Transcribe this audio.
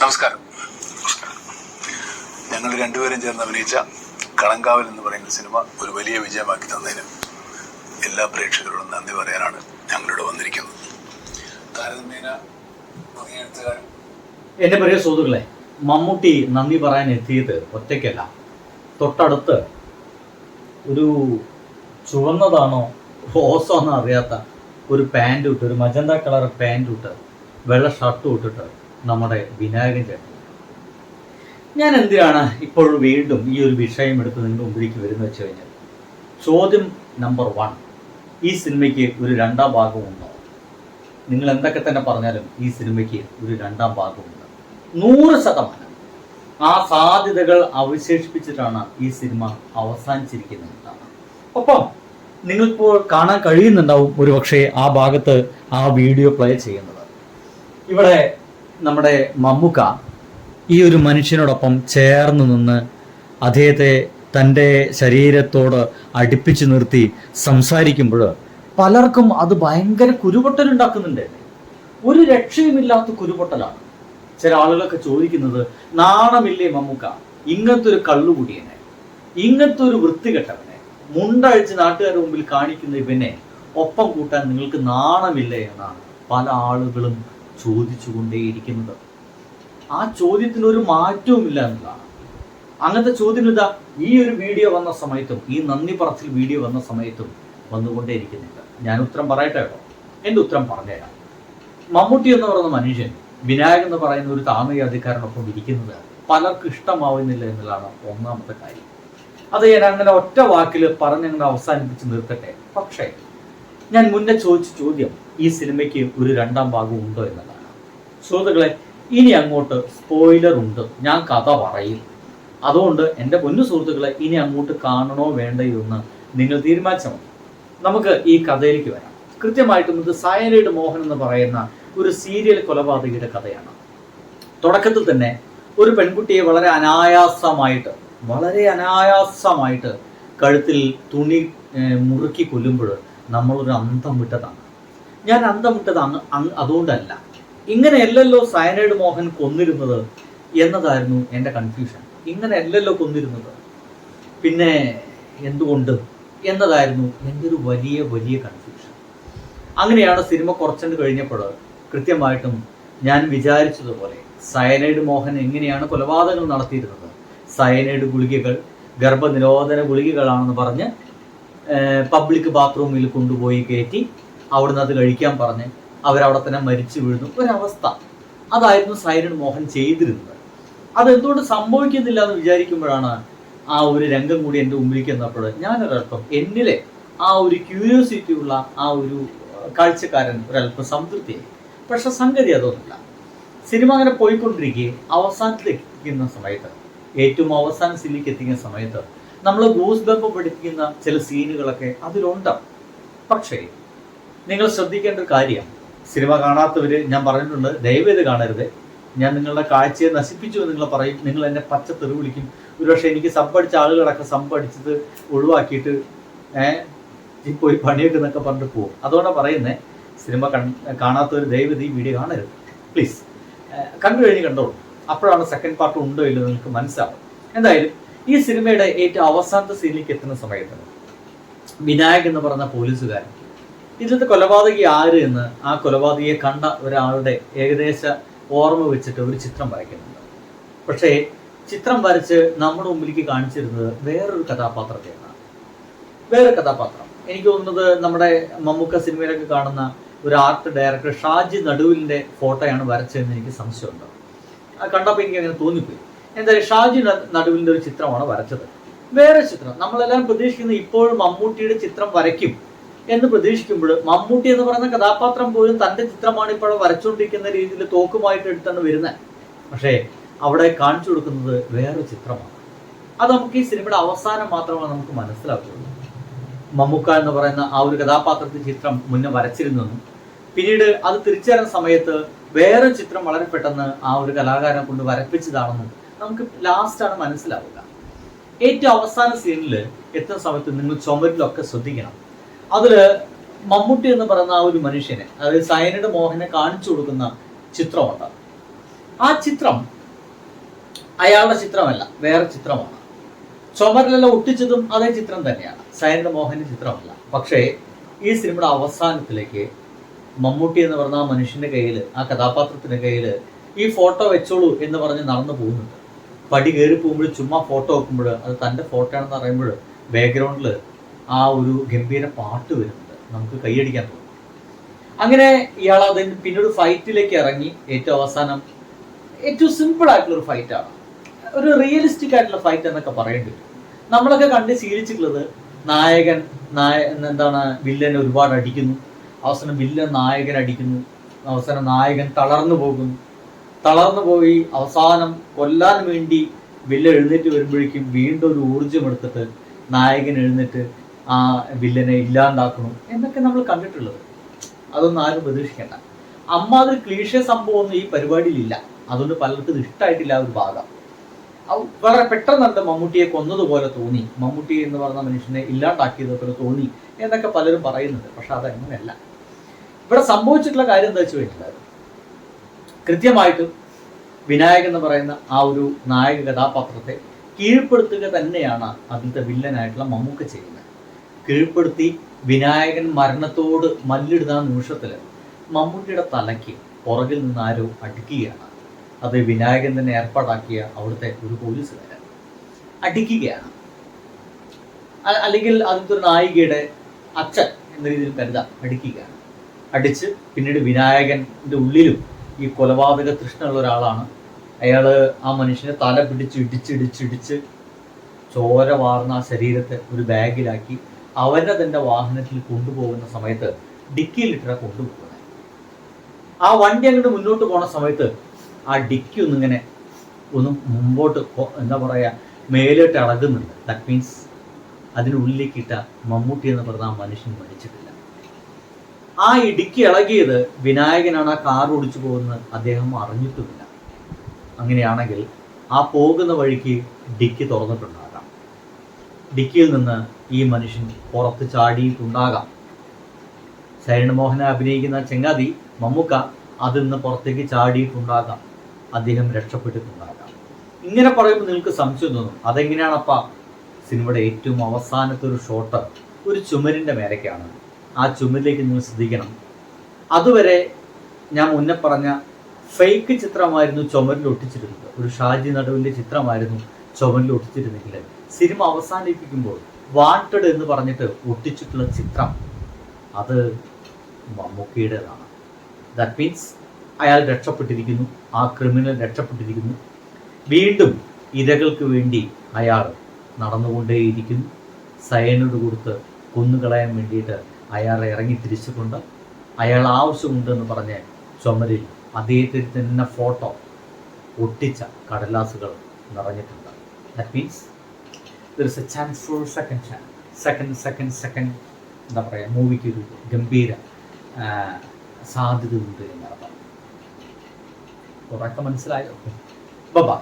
നമസ്കാരം. ഞങ്ങൾ രണ്ടുപേരും ചേർന്ന് അഭിനയിച്ച കളങ്കാവൽ എന്ന് പറയുന്ന സിനിമ ഒരു വലിയ വിജയമാക്കി തന്നതിന് എല്ലാ പ്രേക്ഷകരോടും നന്ദി പറയാനാണ് ഞങ്ങളിവിടെ വന്നിരിക്കുന്നത്. എന്റെ പ്രിയ സുഹൃത്തുക്കളെ മമ്മൂട്ടി നന്ദി പറയാൻ എത്തിയത് ഒറ്റയ്ക്കല്ല. തൊട്ടടുത്ത് ഒരു ചുവന്നതാണോ റോസാണോ അറിയാത്ത ഒരു പാന്റ് ഇട്ട് ഒരു മജന്ത കളർ പാന്റ് ഇട്ട് വെള്ള ഷർട്ട് ഇട്ടിട്ട് നമ്മുടെ വിനായകൻ ചേട്ടൻ. ഞാൻ എന്തിനാണ് ഇപ്പോൾ വീണ്ടും ഈ ഒരു വിഷയം എടുത്ത് നിങ്ങളുടെ മുമ്പിലേക്ക് വരുന്നത് വെച്ച് കഴിഞ്ഞാൽ? ചോദ്യം നമ്പർ വൺ ഈ സിനിമയ്ക്ക് ഒരു രണ്ടാം ഭാഗമുണ്ടോ? നിങ്ങൾ എന്തൊക്കെ തന്നെ പറഞ്ഞാലും ഈ സിനിമയ്ക്ക് ഒരു രണ്ടാം ഭാഗമുണ്ട്. നൂറ് ശതമാനം. ആ സാധ്യതകൾ അവശേഷിപ്പിച്ചിട്ടാണ് ഈ സിനിമ അവസാനിച്ചിരിക്കുന്നത് ഒപ്പം നിങ്ങൾക്കിപ്പോൾ കാണാൻ കഴിയുന്നുണ്ടാവും ഒരുപക്ഷെ ആ ഭാഗത്ത് ആ വീഡിയോ പ്ലേ ചെയ്യുന്നത്. ഇവിടെ നമ്മുടെ മമ്മുക്ക ഈ ഒരു മനുഷ്യനോടൊപ്പം ചേർന്ന് നിന്ന് അദ്ദേഹത്തെ തന്റെ ശരീരത്തോട് അടുപ്പിച്ച് നിർത്തി സംസാരിക്കുമ്പോൾ പലർക്കും അത് ഭയങ്കര കുരുപൊട്ടലുണ്ടാക്കുന്നുണ്ട് ഒരു രക്ഷയുമില്ലാത്ത കുരുപൊട്ടലാണ്. ചില ആളുകളൊക്കെ ചോദിക്കുന്നത് നാണമില്ലേ മമ്മുക്ക? ഇങ്ങനത്തെ ഒരു കള്ളുകുടിയനെ ഇങ്ങനത്തെ ഒരു വൃത്തികെട്ടവനെ മുണ്ടഴിച്ച് നാട്ടുകാരുടെ മുമ്പിൽ കാണിക്കുന്ന ഇവനെ ഒപ്പം കൂട്ടാൻ നിങ്ങൾക്ക് നാണമില്ലേ? എന്നാണ് പല ആളുകളും ചോദിച്ചുകൊണ്ടേയിരിക്കുന്നത്. ആ ചോദ്യത്തിന് ഒരു മാറ്റവുമില്ല എന്നുള്ളതാണ് അങ്ങനത്തെ ചോദ്യം ഇതാ ഈ ഒരു വീഡിയോ വന്ന സമയത്തും ഈ നന്ദി പറച്ചിൽ വീഡിയോ വന്ന സമയത്തും വന്നുകൊണ്ടേയിരിക്കുന്നുണ്ട് ഞാൻ ഉത്തരം പറയട്ടെ എന്റെ ഉത്തരം പറഞ്ഞുതരാം. മമ്മൂട്ടി എന്ന് പറയുന്ന മനുഷ്യൻ വിനായക് എന്ന് പറയുന്ന ഒരു താമരയാധികാരനൊപ്പം ഇരിക്കുന്നത് പലർക്കും ഇഷ്ടമാവുന്നില്ല എന്നുള്ളതാണ് ഒന്നാമത്തെ കാര്യം. അത് ഞാൻ അങ്ങനെ ഒറ്റ വാക്കിൽ പറഞ്ഞങ്ങനെ അവസാനിപ്പിച്ച് നിർത്തട്ടെ. പക്ഷേ ഞാൻ മുന്നേ ചോദിച്ച ചോദ്യം ഈ സിനിമയ്ക്ക് ഒരു രണ്ടാം ഭാഗം ഉണ്ടോ എന്നതാണ്. സുഹൃത്തുക്കളെ ഇനി അങ്ങോട്ട് സ്പോയിലർ ഉണ്ട്. ഞാൻ കഥ പറയും. അതുകൊണ്ട് എന്റെ പൊന്നു സുഹൃത്തുക്കളെ ഇനി അങ്ങോട്ട് കാണണോ വേണ്ടയോ എന്ന് നിങ്ങൾ തീരുമാനിച്ചാൽ മതി. നമുക്ക് ഈ കഥയിലേക്ക് വരാം. കൃത്യമായിട്ടും ഇത് സയനൈഡ് മോഹൻ എന്ന് പറയുന്ന ഒരു സീരിയൽ കൊലപാതകയുടെ കഥയാണ്. തുടക്കത്തിൽ തന്നെ ഒരു പെൺകുട്ടിയെ വളരെ അനായാസമായിട്ട് വളരെ അനായാസമായിട്ട് കഴുത്തിൽ തുണി മുറുക്കി കൊല്ലുമ്പോൾ നമ്മളൊരു അന്തം വിട്ടതാണ്. ഞാൻ അന്തം വിട്ടത് അങ് അതുകൊണ്ടല്ല. ഇങ്ങനെയല്ലല്ലോ സയനൈഡ് മോഹൻ കൊന്നിരുന്നത് എന്നതായിരുന്നു എന്റെ കൺഫ്യൂഷൻ ഇങ്ങനെയല്ലല്ലോ കൊന്നിരുന്നത്. പിന്നെ എന്തുകൊണ്ട് എന്നതായിരുന്നു എന്റെ ഒരു വലിയ വലിയ കൺഫ്യൂഷൻ അങ്ങനെയാണ് സിനിമ കുറച്ചുകൊണ്ട് കഴിഞ്ഞപ്പോൾ കൃത്യമായിട്ടും ഞാൻ വിചാരിച്ചതുപോലെ സയനൈഡ് മോഹൻ എങ്ങനെയാണ് കൊലപാതകങ്ങൾ നടത്തിയിരുന്നത്? സയനൈഡ് ഗുളികകൾ ഗർഭനിരോധന ഗുളികകളാണെന്ന് പറഞ്ഞ് പബ്ലിക് ബാത്റൂമിൽ കൊണ്ടുപോയി കയറ്റി അവിടുന്ന് അത് കഴിക്കാൻ പറഞ്ഞ് അവരവിടെ തന്നെ മരിച്ചു വീഴുന്നു. ഒരവസ്ഥ. അതായിരുന്നു സൈരൺ മോഹൻ ചെയ്തിരുന്നത്. അതെന്തുകൊണ്ട് സംഭവിക്കുന്നില്ല എന്ന് വിചാരിക്കുമ്പോഴാണ് ആ ഒരു രംഗം കൂടി എന്റെ മുമ്പിലേക്ക് എന്നപ്പോൾ ഞാനൊരല്പം എന്നിലെ ആ ഒരു ക്യൂരിയോസിറ്റി ഉള്ള ആ ഒരു കാഴ്ചക്കാരൻ ഒരല്പം സംതൃപ്തിയായി. പക്ഷെ സംഗതി അതൊന്നുമില്ല. സിനിമ അങ്ങനെ പോയിക്കൊണ്ടിരിക്കുകയും അവസാനത്തിലെത്തിക്കുന്ന സമയത്ത് ഏറ്റവും അവസാന സിനിമയ്ക്ക് എത്തിക്കുന്ന സമയത്ത് നമ്മൾ ഗൂസ് ബംബ് പഠിപ്പിക്കുന്ന ചില സീനുകളൊക്കെ അതിലുണ്ടാവും പക്ഷേ നിങ്ങൾ ശ്രദ്ധിക്കേണ്ട ഒരു കാര്യം സിനിമ കാണാത്തവര് ഞാൻ പറഞ്ഞിട്ടുണ്ട് ദയവേത് കാണരുത്. ഞാൻ നിങ്ങളുടെ കാഴ്ചയെ നശിപ്പിച്ചു എന്ന് നിങ്ങൾ പറയും. നിങ്ങൾ എന്നെ പച്ച തെറി വിളിക്കും. ഒരുപക്ഷെ എനിക്ക് സമ്പടിച്ച ആളുകളൊക്കെ സമ്പടിച്ചത് ഒഴിവാക്കിയിട്ട് ഏഹ് പോയി പണിയൊക്കെ എന്നൊക്കെ പറഞ്ഞിട്ട് പോകും. അതുകൊണ്ടാണ് പറയുന്നത് സിനിമ കാണാത്തവർ ദയവേത് ഈ വീഡിയോ കാണരുത്. പ്ലീസ് കണ്ടു കഴിഞ്ഞ് കണ്ടോളൂ. അപ്പോഴാണ് സെക്കൻഡ് പാർട്ട് ഉണ്ടോ ഇല്ലോ നിങ്ങൾക്ക് മനസ്സിലാവും. എന്തായാലും ഈ സിനിമയുടെ ഏറ്റവും അവസാനത്തെ സീനിലേക്ക് എത്തുന്ന സമയത്ത് വിനായക് എന്ന് പറഞ്ഞ പോലീസുകാരൻ ഇതിലത്തെ കൊലപാതകി ആര് എന്ന് ആ കൊലപാതകിയെ കണ്ട ഒരാളുടെ ഏകദേശ ഓർമ്മ വെച്ചിട്ട് ഒരു ചിത്രം വരയ്ക്കുന്നുണ്ട്. പക്ഷേ ചിത്രം വരച്ച് നമ്മുടെ മുമ്പിലേക്ക് കാണിച്ചിരുന്നത് വേറൊരു കഥാപാത്രത്തെയാണ്. വേറെ കഥാപാത്രം. എനിക്ക് തോന്നുന്നത് നമ്മുടെ മമ്മൂക്ക സിനിമയിലൊക്കെ കാണുന്ന ഒരു ആർട്ട് ഡയറക്ടർ ഷാജി നടുവിലിന്റെ ഫോട്ടോയാണ് വരച്ചതെന്ന് എനിക്ക് സംശയമുണ്ട്. കണ്ടപ്പോൾ എനിക്ക് അങ്ങനെ തോന്നിപ്പോയി. എന്തായാലും ഷാജി നടുവിന്റെ ഒരു ചിത്രമാണ് വരച്ചത്. വേറെ ചിത്രം. നമ്മളെല്ലാം പ്രതീക്ഷിക്കുന്നത് ഇപ്പോഴും മമ്മൂട്ടിയുടെ ചിത്രം വരയ്ക്കും. എന്ന് പ്രതീക്ഷിക്കുമ്പോൾ മമ്മൂട്ടി എന്ന് പറയുന്ന കഥാപാത്രം പോലും തന്റെ ചിത്രമാണ് ഇപ്പോൾ വരച്ചുകൊണ്ടിരിക്കുന്ന രീതിയിൽ തോക്കുമായിട്ട് എടുത്താണ് വരുന്നത്. പക്ഷേ അവിടെ കാണിച്ചു കൊടുക്കുന്നത് വേറെ ചിത്രമാണ്. അത് നമുക്ക് ഈ സിനിമയുടെ അവസാനം മാത്രമാണ് നമുക്ക് മനസ്സിലാക്കുള്ളൂ മമ്മൂക്ക എന്ന് പറയുന്ന ആ ഒരു കഥാപാത്രത്തിന്റെ ചിത്രം മുന്നേ വരച്ചിരുന്നെന്നും പിന്നീട് അത് തിരിച്ചറിയുന്ന സമയത്ത് വേറെ ചിത്രം വളരെ പെട്ടെന്ന് ആ ഒരു കലാകാരനെ കൊണ്ട് വരപ്പിച്ചതാണെന്നും നമുക്ക് ലാസ്റ്റാണ് മനസ്സിലാവുക. ഏറ്റവും അവസാന സീനിൽ എത്തുന്ന സമയത്ത് നിങ്ങൾ ചുമരിലൊക്കെ ശ്രദ്ധിക്കണം. അതിൽ മമ്മൂട്ടി എന്ന് പറയുന്ന ആ ഒരു മനുഷ്യനെ അതായത് സൈനയുടെ മോഹനെ കാണിച്ചു കൊടുക്കുന്ന ചിത്രമുണ്ട്. ആ ചിത്രം അയാളുടെ ചിത്രമല്ല വേറെ ചിത്രമാണ്. ചുമരിലെല്ലാം ഒട്ടിച്ചതും അതേ ചിത്രം തന്നെയാണ് സൈനഡ് മോഹന്റെ ചിത്രമല്ല. പക്ഷേ ഈ സിനിമയുടെ അവസാനത്തിലേക്ക് മമ്മൂട്ടി എന്ന് പറഞ്ഞ ആ മനുഷ്യന്റെ കയ്യിൽ ആ കഥാപാത്രത്തിന്റെ കയ്യിൽ ഈ ഫോട്ടോ വെച്ചോളൂ എന്ന് പറഞ്ഞ് നടന്നു പോകുന്നുണ്ട്. പടി കയറി പോകുമ്പോൾ ചുമ്മാ ഫോട്ടോ വെക്കുമ്പോൾ അത് തന്റെ ഫോട്ടോ ആണെന്ന് പറയുമ്പോൾ ബാക്ക്ഗ്രൗണ്ടിൽ ആ ഒരു ഗംഭീര പാട്ട് വരുന്നത് നമുക്ക് കൈയടിക്കാൻ തോന്നും. അങ്ങനെ ഇയാൾ അതിന് പിന്നീട് ഫൈറ്റിലേക്ക് ഇറങ്ങി. ഏറ്റവും അവസാനം ഏറ്റവും സിമ്പിൾ ആയിട്ടുള്ള ഒരു ഫൈറ്റാണ് ഒരു റിയലിസ്റ്റിക് ആയിട്ടുള്ള ഫൈറ്റ് എന്നൊക്കെ പറയേണ്ടി വരും. നമ്മളൊക്കെ കണ്ട് ശീലിച്ചിട്ടുള്ളത് നായകൻ നായ എന്താണ് വില്ലനെ ഒരുപാട് അടിക്കുന്നു. അവസാനം വില്ലൻ നായകൻ അടിക്കുന്നു. അവസാനം നായകൻ തളർന്നു പോകുന്നു. തളർന്നു പോയി അവസാനം കൊല്ലാൻ വേണ്ടി വില്ലൻ എഴുന്നേറ്റ് വരുമ്പോഴേക്കും വീണ്ടും ഒരു ഊർജം എടുത്തിട്ട് നായകൻ എഴുന്നേറ്റ് ആ വില്ലനെ ഇല്ലാണ്ടാക്കണം എന്നൊക്കെ നമ്മൾ കണ്ടിട്ടുള്ളത്. അതൊന്നും ആരും പ്രതീക്ഷിക്കേണ്ട അമ്മാതിരി ക്ലീഷ സംഭവമൊന്നും ഈ പരിപാടിയിലില്ല. അതുകൊണ്ട് പലർക്കും ഇഷ്ടമായിട്ടില്ല ഒരു ഭാഗം. അത് വളരെ പെട്ടെന്ന് മമ്മൂട്ടിയെ കൊന്നതുപോലെ തോന്നി. മമ്മൂട്ടി എന്ന് പറഞ്ഞ മനുഷ്യനെ ഇല്ലാണ്ടാക്കിയതുപോലെ തോന്നി എന്നൊക്കെ പലരും പറയുന്നുണ്ട്. പക്ഷെ അതങ്ങനെയല്ല. ഇവിടെ സംഭവിച്ചിട്ടുള്ള കാര്യം എന്താ വെച്ച് കഴിഞ്ഞാൽ കൃത്യമായിട്ടും വിനായകൻ എന്ന് പറയുന്ന ആ ഒരു നായക കഥാപാത്രത്തെ കീഴ്പ്പെടുത്തുക തന്നെയാണ് അതിലത്തെ വില്ലനായിട്ടുള്ള മമ്മൂക്ക ചെയ്യുന്നത്. കീഴ്പ്പെടുത്തി വിനായകൻ മരണത്തോട് മല്ലിടുന്ന നിമിഷത്തിൽ മമ്മൂട്ടിയുടെ തലയ്ക്ക് പുറകിൽ നിന്ന് ആരോ അടിക്കുകയാണ്. അത് വിനായകൻ തന്നെ ഏർപ്പാടാക്കിയ അവിടുത്തെ ഒരു പോലീസുകാരൻ. അടിക്കുകയാണ്. അല്ലെങ്കിൽ അതിന്റെ ഒരു നായികയുടെ അച്ഛൻ എന്ന രീതിയിൽ കരുതാം. അടിക്കുകയാണ്. അടിച്ച് പിന്നീട് വിനായകന്റെ ഉള്ളിലും ഈ കൊലപാതക തൃഷ്ണയുള്ള ഒരാളാണ്. അയാൾ ആ മനുഷ്യനെ തല പിടിച്ച് ഇടിച്ചിടിച്ചിടിച്ച് ചോര വാർന്ന ആ ശരീരത്തെ ഒരു ബാഗിലാക്കി അവനെ തന്റെ വാഹനത്തിൽ കൊണ്ടുപോകുന്ന സമയത്ത് ഡിക്കിയിലിട്ടാണ് കൊണ്ടുപോകുന്നത്. ആ വണ്ടി അങ്ങോട്ട് മുന്നോട്ട് പോണ സമയത്ത് ആ ഡിക്കി ഒന്നിങ്ങനെ ഒന്ന് മുമ്പോട്ട് എന്താ പറയാ മേലോട്ട് ഇളകുന്നുണ്ട് ദാറ്റ് മീൻസ് അതിനുള്ളിലേക്ക് ഇട്ട മമ്മൂട്ടി എന്ന് പറഞ്ഞ ആ മനുഷ്യൻ മരിച്ചിട്ടില്ല. ആ ഇടുക്കി ഇളകിയത് വിനായകനാണ് ആ കാർ ഓടിച്ചു പോകുന്നത് അദ്ദേഹം അറിഞ്ഞിട്ടുമില്ല. അങ്ങനെയാണെങ്കിൽ ആ പോകുന്ന വഴിക്ക് ഡിക്കി തുറന്നിട്ടുണ്ടാകാം. ഡിക്കിയിൽ നിന്ന് ഈ മനുഷ്യൻ പുറത്ത് ചാടിയിട്ടുണ്ടാകാം. മോഹൻ അഭിനയിക്കുന്ന ചെങ്ങാതി മമ്മൂക്ക അതിൽ നിന്ന് പുറത്തേക്ക് ചാടിയിട്ടുണ്ടാകാം. അദ്ദേഹം രക്ഷപ്പെട്ടിട്ടുണ്ടാകാം. ഇങ്ങനെ പറയുമ്പോൾ നിങ്ങൾക്ക് സംശയം തോന്നും അതെങ്ങനെയാണപ്പാ? സിനിമയുടെ ഏറ്റവും അവസാനത്തെ ഒരു ഷോട്ട് ഒരു ചുമരിന്റെ മേലേക്കാണ് ആ ചുമരിലേക്ക് നിങ്ങൾ ശ്രദ്ധിക്കണം. അതുവരെ ഞാൻ മുന്നേ പറഞ്ഞ ഫേക്ക് ചിത്രമായിരുന്നു ചുമരിൽ ഒട്ടിച്ചിരുന്നത്. ഒരു ഷാജി നടുവിന്റെ ചിത്രമായിരുന്നു ചുമരിൽ ഒട്ടിച്ചിരുന്നെങ്കിൽ സിനിമ അവസാനിപ്പിക്കുമ്പോൾ വാണ്ടഡ് എന്ന് പറഞ്ഞിട്ട് ഒട്ടിച്ചിട്ടുള്ള ചിത്രം അത് മമ്മൂക്കിയുടേതാണ്. ദാറ്റ് മീൻസ് അയാൾ രക്ഷപ്പെട്ടിരിക്കുന്നു ആ ക്രിമിനൽ രക്ഷപ്പെട്ടിരിക്കുന്നു. വീണ്ടും ഇരകൾക്ക് വേണ്ടി അയാൾ നടന്നുകൊണ്ടേയിരിക്കുന്നു. സയനോട് കൊടുത്ത് കൊന്നുകളയാൻ വേണ്ടിയിട്ട് അയാൾ ഇറങ്ങി തിരിച്ചുകൊണ്ട് അയാൾ ആവശ്യമുണ്ടെന്ന് പറഞ്ഞ് ചുമരിൽ അദ്ദേഹത്തിന് തന്നെ ഫോട്ടോ ഒട്ടിച്ച കടലാസുകൾ നിറഞ്ഞിട്ടുണ്ട്. That means there is a chance for second chance second second second എന്താ പറയുക മൂവിക്ക് ഒരു ഗംഭീര സാധ്യത സാധ്യതയുണ്ട് എന്നർത്ഥം കുറേയൊക്കെ മനസ്സിലായോ? ബബാ.